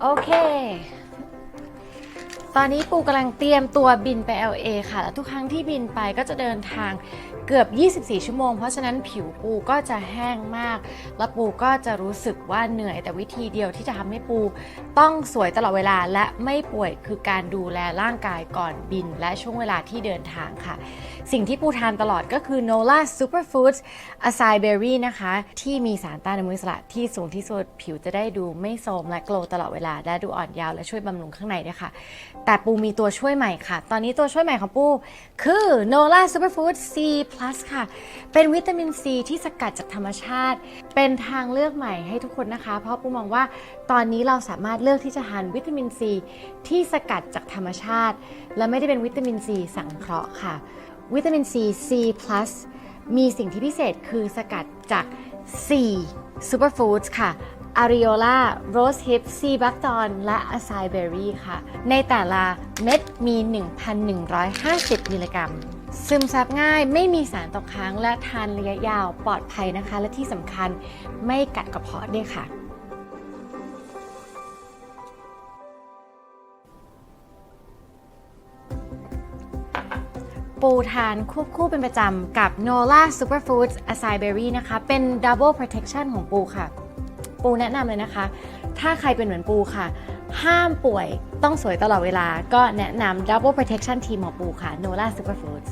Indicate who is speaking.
Speaker 1: โอเค ตอนนี้ปูกำลังเตรียมตัวบินไป LA ค่ะ แล้วทุกครั้งที่บินไปก็จะเดินทาง เกือบ 24 ชั่วโมง เพราะฉะนั้นผิวปูก็จะแห้งมาก แล้วปูก็จะรู้สึกว่าเหนื่อย แต่วิธีเดียวที่จะทำให้ปู ต้องสวยตลอดเวลาและไม่ป่วยคือการดูแลร่างกายก่อนบิน และช่วงเวลาที่เดินทางค่ะ สิ่งที่ปูทานตลอดก็คือ Nola Superfoods Acai Berry นะคะ ที่มีสารต้านอนุมูลอิสระที่สูงที่สุดผิวจะได้ดูไม่โทรมและโกลตลอดเวลาและดูอ่อนยาวและช่วยบำรุงข้างในด้วยค่ะ แต่ปูมีตัวช่วยใหม่ค่ะ ตอนนี้ตัวช่วยใหม่ของปูคือ Nola Superfood C Plus ค่ะ เป็นวิตามินซีที่สกัดจากธรรมชาติ เป็นทางเลือกใหม่ให้ทุกคนนะคะ เพราะปูมองว่าตอนนี้เราสามารถเลือกที่จะทานวิตามินซีที่สกัดจากธรรมชาติ และไม่ได้เป็นวิตามินซีสังเคราะห์ค่ะ วิตามินซี C+ มีสิ่งที่พิเศษคือสกัดจาก 4 superfoods ค่ะ Ariola, Rose Hip, Sea Buckthorn และ Acai Berry ค่ะ ในแต่ละเม็ดมี 1,150 มิลลิกรัม ซึมซับง่ายไม่มีสารตกค้างและทานระยะยาวปลอดภัยนะคะ และที่สำคัญไม่กัดกระเพาะด้วยค่ะปูทานควบคู่เป็นประจำกับ Nola Superfoods Acai Berry นะคะ เป็น Double Protection ของปูค่ะ ปูแนะนำเลยนะคะ ถ้าใครเป็นเหมือนปูค่ะ ห้ามป่วยต้องสวยตลอดเวลา ก็แนะนำ Double Protection Team ขอปูค่ะ Nola Superfoods